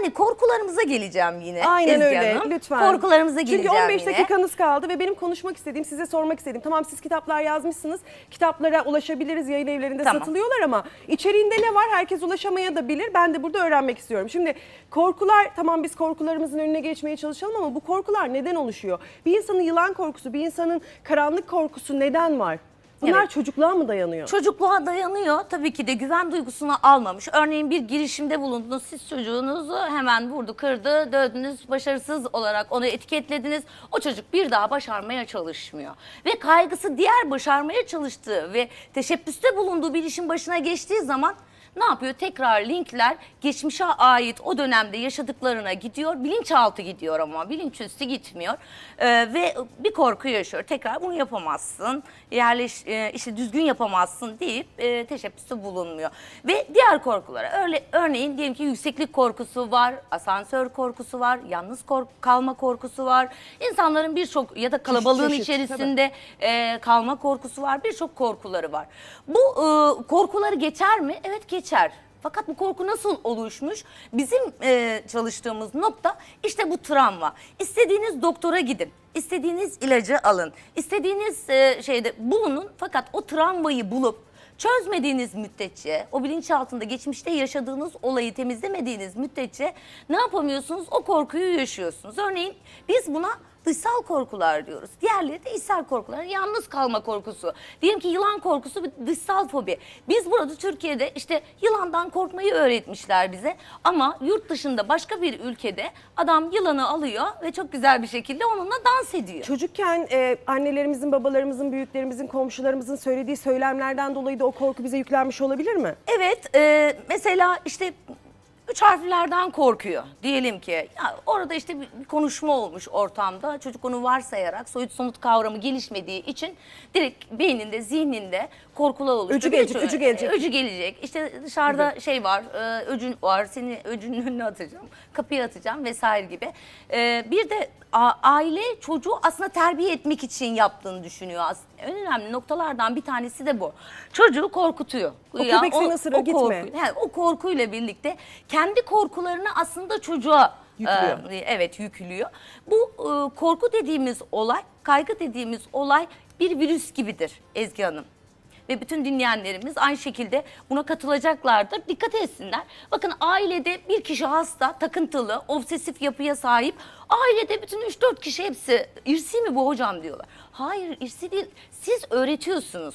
Yani korkularımıza geleceğim yine. Aynen Ezgi öyle Hanım. lütfen. Korkularımıza geleceğim Çünkü 15 yine. dakikanız kaldı ve benim konuşmak istediğim, size sormak istediğim. Tamam siz kitaplar yazmışsınız. Kitaplara ulaşabiliriz, yayın evlerinde Tamam. satılıyorlar ama içeriğinde ne var herkes ulaşamaya da bilir. Ben de burada öğrenmek istiyorum. Şimdi korkular tamam biz korkularımızın önüne geçmeye çalışalım ama bu korkular neden oluşuyor? Bir insanın yılan korkusu, bir insanın karanlık korkusu neden var? Bunlar Evet. çocukluğa mı dayanıyor? Çocukluğa dayanıyor. Tabii ki de güven duygusunu almamış. Örneğin bir girişimde bulundunuz. Siz çocuğunuzu hemen vurdu, kırdı, dövdünüz, başarısız olarak onu etiketlediniz. O çocuk bir daha başarmaya çalışmıyor. Ve kaygısı diğer başarmaya çalıştığı ve teşebbüste bulunduğu bir işin başına geçtiği zaman ne yapıyor? Tekrar linkler geçmişe ait o dönemde yaşadıklarına gidiyor. Bilinçaltı gidiyor ama bilinçüstü gitmiyor. Ee, ve bir korku yaşıyor. Tekrar bunu yapamazsın. Yerleş, e, işte düzgün yapamazsın deyip e, teşebbüste bulunmuyor. Ve diğer korkulara öyle, örneğin diyelim ki yükseklik korkusu var, asansör korkusu var, yalnız kork- kalma korkusu var. İnsanların birçok ya da kalabalığın çeşit, içerisinde e, kalma korkusu var. Birçok korkuları var. Bu e, korkuları geçer mi? Evet geçer. Fakat bu korku nasıl oluşmuş? Bizim e, çalıştığımız nokta işte bu travma. İstediğiniz doktora gidin. istediğiniz ilacı alın. istediğiniz e, şeyde bulunun. Fakat o travmayı bulup çözmediğiniz müddetçe, o bilinçaltında geçmişte yaşadığınız olayı temizlemediğiniz müddetçe ne yapamıyorsunuz? O korkuyu yaşıyorsunuz. Örneğin biz buna dışsal korkular diyoruz. Diğerleri de içsel korkular. Yalnız kalma korkusu. Diyelim ki yılan korkusu bir dışsal fobi. Biz burada Türkiye'de işte yılandan korkmayı öğretmişler bize. Ama yurt dışında başka bir ülkede adam yılanı alıyor ve çok güzel bir şekilde onunla dans ediyor. Çocukken e, annelerimizin, babalarımızın, büyüklerimizin, komşularımızın söylediği söylemlerden dolayı da o korku bize yüklenmiş olabilir mi? Evet, e, mesela işte üç harflerden korkuyor. Diyelim ki ya orada işte bir konuşma olmuş ortamda. Çocuk onu varsayarak soyut somut kavramı gelişmediği için direkt beyninde, zihninde korkular oluşuyor. Öcü gelecek, öcü gelecek. Öcü gelecek. İşte dışarıda şey var, e, öcün var. Seni öcünün önüne atacağım, kapıya atacağım vesaire gibi. E, bir de a- aile çocuğu aslında terbiye etmek için yaptığını düşünüyor. Aslında en önemli noktalardan bir tanesi de bu. Çocuğu korkutuyor. O köpek seni ısırır, gitme. korku- he, o korkuyla birlikte kendi korkularını aslında çocuğa Yüklüyor. e, evet yüklüyor. Bu e, korku dediğimiz olay, kaygı dediğimiz olay bir virüs gibidir Ezgi Hanım. Ve bütün dinleyenlerimiz aynı şekilde buna katılacaklardır. Dikkat etsinler. Bakın ailede bir kişi hasta, takıntılı, obsesif yapıya sahip. Ailede bütün 3-4 kişi hepsi irsi mi bu hocam diyorlar. Hayır irsi değil. Siz öğretiyorsunuz.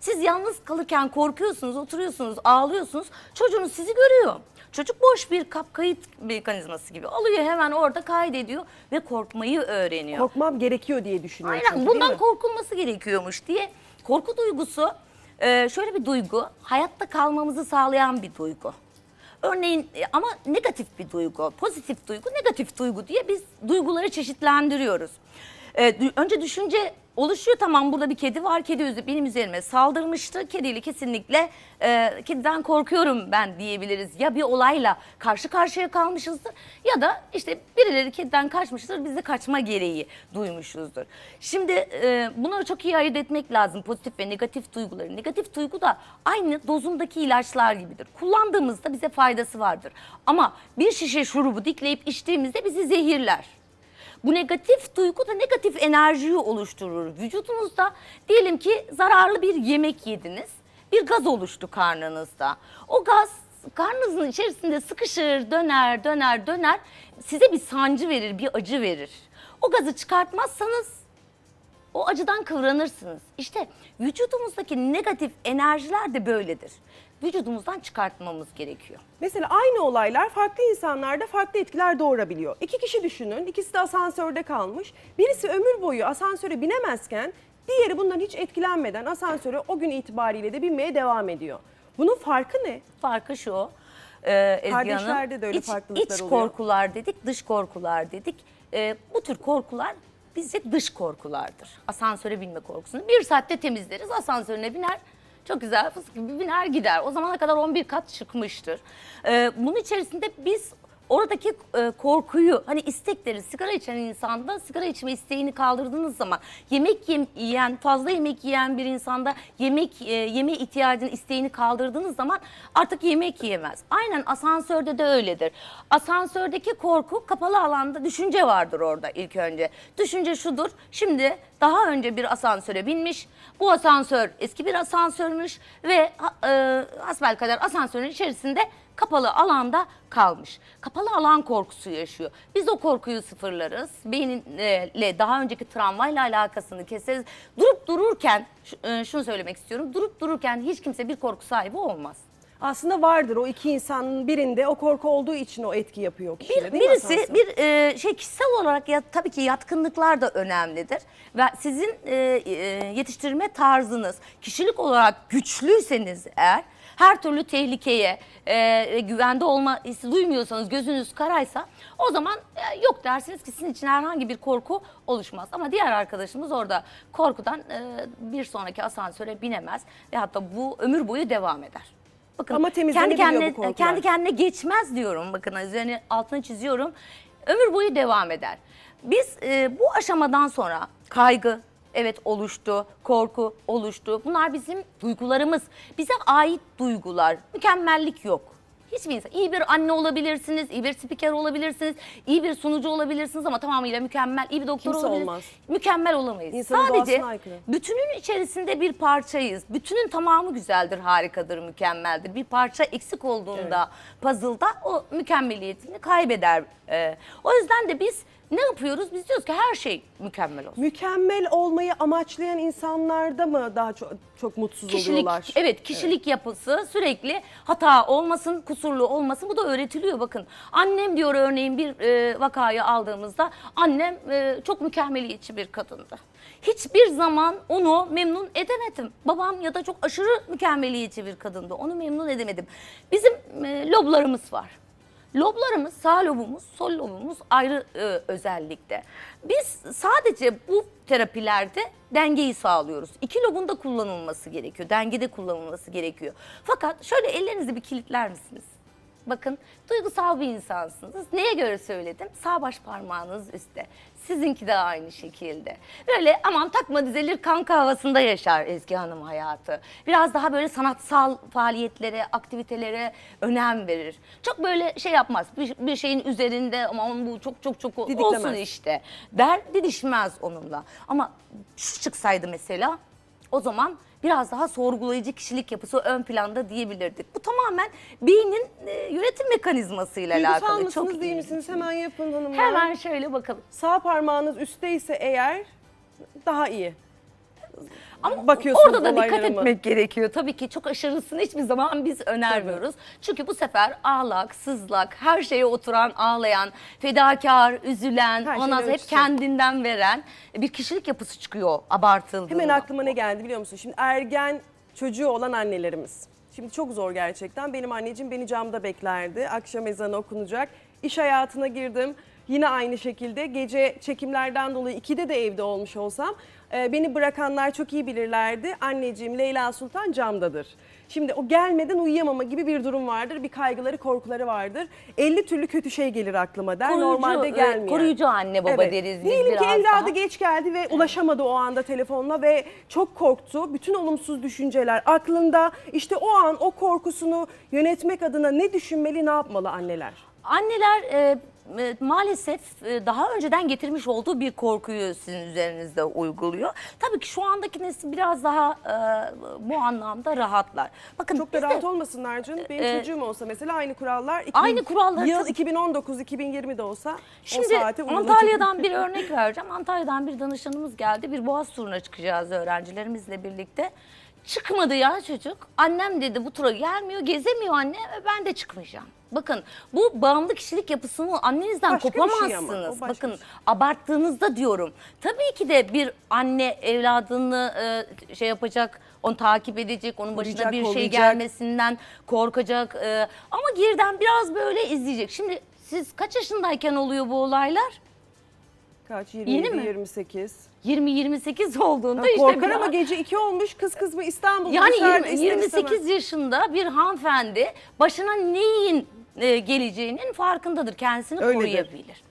Siz yalnız kalırken korkuyorsunuz, oturuyorsunuz, ağlıyorsunuz. Çocuğunuz sizi görüyor. Çocuk boş bir kap kayıt mekanizması gibi alıyor hemen orada kaydediyor ve korkmayı öğreniyor. Korkmam gerekiyor diye düşünüyor. Aynen çünkü, bundan korkulması gerekiyormuş diye. Korku duygusu e, şöyle bir duygu, hayatta kalmamızı sağlayan bir duygu. Örneğin e, ama negatif bir duygu, pozitif duygu, negatif duygu diye biz duyguları çeşitlendiriyoruz. E, önce düşünce oluşuyor tamam burada bir kedi var, kedi üzü- benim üzerime saldırmıştı. Kediyle kesinlikle e, kediden korkuyorum ben diyebiliriz. Ya bir olayla karşı karşıya kalmışızdır ya da işte birileri kediden kaçmıştır biz de kaçma gereği duymuşuzdur. Şimdi e, bunları çok iyi ayırt etmek lazım pozitif ve negatif duyguları. Negatif duygu da aynı dozundaki ilaçlar gibidir. Kullandığımızda bize faydası vardır. Ama bir şişe şurubu dikleyip içtiğimizde bizi zehirler. Bu negatif duygu da negatif enerjiyi oluşturur. Vücudunuzda diyelim ki zararlı bir yemek yediniz. Bir gaz oluştu karnınızda. O gaz karnınızın içerisinde sıkışır, döner, döner, döner. Size bir sancı verir, bir acı verir. O gazı çıkartmazsanız o acıdan kıvranırsınız. İşte vücudumuzdaki negatif enerjiler de böyledir. Vücudumuzdan çıkartmamız gerekiyor. Mesela aynı olaylar farklı insanlarda farklı etkiler doğurabiliyor. İki kişi düşünün, ikisi de asansörde kalmış. Birisi ömür boyu asansöre binemezken diğeri bundan hiç etkilenmeden asansöre o gün itibariyle de binmeye devam ediyor. Bunun farkı ne? Farkı şu. E, Ezgi Hanım, Kardeşlerde de öyle iç, farklılıklar iç oluyor. korkular dedik, dış korkular dedik. E, bu tür korkular bizce dış korkulardır. Asansöre binme korkusunu. Bir saatte temizleriz, asansörüne biner. Çok güzel fıstık gibi biner gider. O zamana kadar 11 kat çıkmıştır. E, bunun içerisinde biz oradaki e, korkuyu hani istekleri sigara içen insanda sigara içme isteğini kaldırdığınız zaman yemek yem- yiyen fazla yemek yiyen bir insanda yemek e, yeme ihtiyacını isteğini kaldırdığınız zaman artık yemek yiyemez. Aynen asansörde de öyledir. Asansördeki korku kapalı alanda düşünce vardır orada ilk önce. Düşünce şudur. Şimdi daha önce bir asansöre binmiş. Bu asansör eski bir asansörmüş ve e, hasbelkader asansörün içerisinde kapalı alanda kalmış. Kapalı alan korkusu yaşıyor. Biz o korkuyu sıfırlarız. Beyninle daha önceki travmayla alakasını keseriz. Durup dururken e, şunu söylemek istiyorum. Durup dururken hiç kimse bir korku sahibi olmaz. Aslında vardır o iki insanın birinde o korku olduğu için o etki yapıyor kişide Bir, mi birisi asansör? bir e, şey kişisel olarak ya tabii ki yatkınlıklar da önemlidir ve sizin e, e, yetiştirme tarzınız kişilik olarak güçlüyseniz eğer her türlü tehlikeye e, güvende olma hissi duymuyorsanız gözünüz karaysa o zaman e, yok dersiniz ki sizin için herhangi bir korku oluşmaz. Ama diğer arkadaşımız orada korkudan e, bir sonraki asansöre binemez ve hatta bu ömür boyu devam eder. Bakın Ama kendi bu kendine korkular. kendi kendine geçmez diyorum. Bakın üzerine altını çiziyorum. Ömür boyu devam eder. Biz e, bu aşamadan sonra kaygı evet oluştu, korku oluştu. Bunlar bizim duygularımız. Bize ait duygular. Mükemmellik yok. Hiçbir insan. iyi bir anne olabilirsiniz, iyi bir spiker olabilirsiniz, iyi bir sunucu olabilirsiniz ama tamamıyla mükemmel, iyi bir doktor Kimse olabilirsiniz. olmaz. Mükemmel olamayız. İnsanın Sadece doğasına aykırı. bütünün içerisinde bir parçayız. Bütünün tamamı güzeldir, harikadır, mükemmeldir. Bir parça eksik olduğunda puzzle'da o mükemmeliyetini kaybeder. Ee, o yüzden de biz ne yapıyoruz? Biz diyoruz ki her şey mükemmel olsun. Mükemmel olmayı amaçlayan insanlarda mı daha çok, çok mutsuz Kişilik, oluyorlar? evet kişilik yapısı sürekli hata olmasın, kusurlu olmasın. Bu da öğretiliyor bakın. Annem diyor örneğin bir e, vakayı aldığımızda annem e, çok mükemmeliyetçi bir kadındı. Hiçbir zaman onu memnun edemedim. Babam ya da çok aşırı mükemmeliyetçi bir kadındı. Onu memnun edemedim. Bizim e, loblarımız var. Loblarımız, sağ lobumuz, sol lobumuz ayrı e, özellikte. Biz sadece bu terapilerde dengeyi sağlıyoruz. İki lobun da kullanılması gerekiyor. Dengede kullanılması gerekiyor. Fakat şöyle ellerinizi bir kilitler misiniz? Bakın duygusal bir insansınız. Neye göre söyledim? Sağ baş parmağınız üstte. Sizinki de aynı şekilde. Böyle aman takma dizelir kanka havasında yaşar Ezgi Hanım hayatı. Biraz daha böyle sanatsal faaliyetlere, aktivitelere önem verir. Çok böyle şey yapmaz. Bir, bir şeyin üzerinde aman bu çok çok çok olsun Didiklemez. işte der didişmez onunla. Ama şu çıksaydı mesela o zaman biraz daha sorgulayıcı kişilik yapısı ön planda diyebilirdik. Bu tamamen beynin e, yönetim mekanizmasıyla Duygusal alakalı. mısınız Çok değil misiniz? Hemen yapın hanımlar. Hemen şöyle bakalım. Sağ parmağınız üstteyse eğer daha iyi. Ama Bakıyorsunuz orada da dikkat mı? etmek gerekiyor. Tabii ki çok aşırısını hiçbir zaman biz önermiyoruz. Çünkü bu sefer ağlak, sızlak, her şeye oturan, ağlayan, fedakar, üzülen, Her ondan hep ölçüsü. kendinden veren bir kişilik yapısı çıkıyor abartıldığında. Hemen aklıma ne geldi biliyor musun? Şimdi ergen çocuğu olan annelerimiz. Şimdi çok zor gerçekten. Benim anneciğim beni camda beklerdi. Akşam ezanı okunacak. İş hayatına girdim. Yine aynı şekilde gece çekimlerden dolayı ikide de evde olmuş olsam e, beni bırakanlar çok iyi bilirlerdi. Anneciğim Leyla Sultan camdadır. Şimdi o gelmeden uyuyamama gibi bir durum vardır. Bir kaygıları, korkuları vardır. 50 türlü kötü şey gelir aklıma der. Koruyucu, Normalde e, gelmiyor. koruyucu anne baba deriz biz Diyelim ki biraz evladı daha. geç geldi ve ulaşamadı o anda telefonla ve çok korktu. Bütün olumsuz düşünceler aklında. İşte o an o korkusunu yönetmek adına ne düşünmeli, ne yapmalı anneler? Anneler e, e, maalesef e, daha önceden getirmiş olduğu bir korkuyu sizin üzerinizde uyguluyor. Tabii ki şu andaki nesil biraz daha e, bu anlamda rahatlar. Bakın Çok da biz de- rahat olmasınlar canım. Benim e, çocuğum olsa mesela aynı kurallar. Aynı kuralları Yıl tabii- 2019-2020'de olsa Şimdi o saate uyulacak. Antalya'dan bir örnek vereceğim. Antalya'dan bir danışanımız geldi. Bir boğaz turuna çıkacağız öğrencilerimizle birlikte. Çıkmadı ya çocuk. Annem dedi bu tura gelmiyor, gezemiyor anne ve ben de çıkmayacağım. Bakın bu bağımlı kişilik yapısını annenizden Başka bir şey ama, kopamazsınız. başka Bakın bir şey. abarttığınızda diyorum. Tabii ki de bir anne evladını e, şey yapacak, onu takip edecek, onun başına Koruyacak, bir şey kollayacak. gelmesinden korkacak. e, ama geriden biraz böyle izleyecek. Şimdi siz kaç yaşındayken oluyor bu olaylar? Kaç? Yeni 27, mi? 28. 20-28 olduğunda Ha, işte korkar ama gece 2 olmuş kız kız mı İstanbul'da yani dışarıda 20 ister istemez. 28 yaşında bir hanımefendi başına neyin e, geleceğinin farkındadır. Kendisini Öyledir. koruyabilir.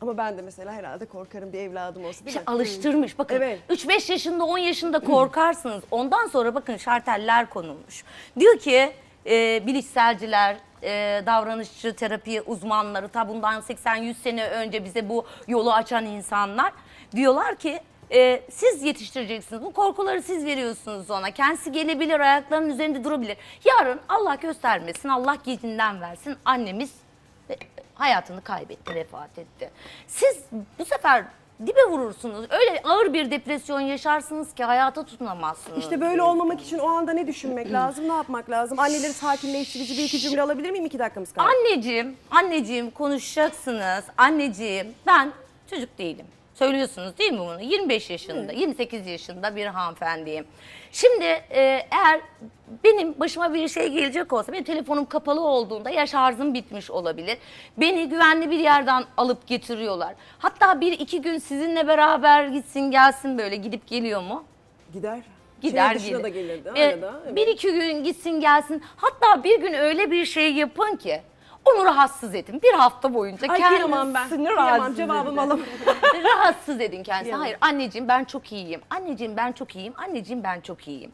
Ama ben de mesela herhalde korkarım bir evladım olsa değil İşte mi? alıştırmış. Bakın Evet. 3-5 yaşında 10 yaşında korkarsınız. Ondan sonra bakın şarteller konulmuş. Diyor ki e, bilişselciler, e, davranışçı terapi uzmanları ta bundan 80-100 sene önce bize bu yolu açan insanlar diyorlar ki e, siz yetiştireceksiniz. Bu korkuları siz veriyorsunuz ona. Kendisi gelebilir, ayaklarının üzerinde durabilir. Yarın Allah göstermesin, Allah gecinden versin. Annemiz e, hayatını kaybetti, vefat etti. Siz bu sefer dibe vurursunuz. Öyle ağır bir depresyon yaşarsınız ki hayata tutunamazsınız. İşte böyle olmamak için o anda ne düşünmek lazım, ne yapmak lazım? Anneleri sakinleştirici bir iki cümle alabilir miyim? İki dakikamız kaldı. Anneciğim, anneciğim konuşacaksınız. Anneciğim ben çocuk değilim. Söylüyorsunuz değil mi bunu? 25 yaşında, 28 yaşında bir hanımefendiyim. Şimdi e, eğer benim başıma bir şey gelecek olsa, benim telefonum kapalı olduğunda ya şarjım bitmiş olabilir. Beni güvenli bir yerden alıp getiriyorlar. Hatta bir iki gün sizinle beraber gitsin gelsin böyle gidip geliyor mu? Gider. Gider Şehir dışına gelir. da gelirdi Ee, arada. evet. Bir iki gün gitsin gelsin. Hatta bir gün öyle bir şey yapın ki onu rahatsız edin. Bir hafta boyunca Ay kıyamam ben. kendisini Kıyamam rahatsız cevabımı edin. alamam. rahatsız edin kendisini. Hayır anneciğim ben çok iyiyim. Anneciğim ben çok iyiyim. Anneciğim ben çok iyiyim.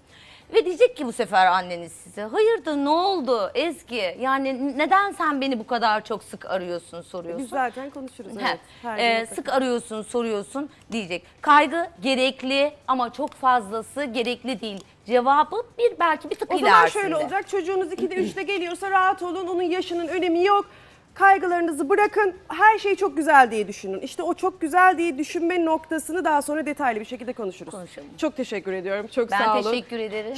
Ve diyecek ki bu sefer anneniz size hayırdır ne oldu Ezgi? Yani neden sen beni bu kadar çok sık arıyorsun soruyorsun. Biz zaten konuşuruz. Evet. Her e, mutlaka. sık arıyorsun, soruyorsun diyecek. Kaygı gerekli ama çok fazlası gerekli değil. Cevabı bir belki bir tık O zaman ilerisinde. şöyle olacak. Çocuğunuz 2'de 3'te geliyorsa rahat olun. Onun yaşının önemi yok. Kaygılarınızı bırakın. Her şey çok güzel diye düşünün. İşte o çok güzel diye düşünme noktasını daha sonra detaylı bir şekilde konuşuruz. Konuşalım. Çok teşekkür ediyorum. Çok Ben sağ olun. teşekkür ederim.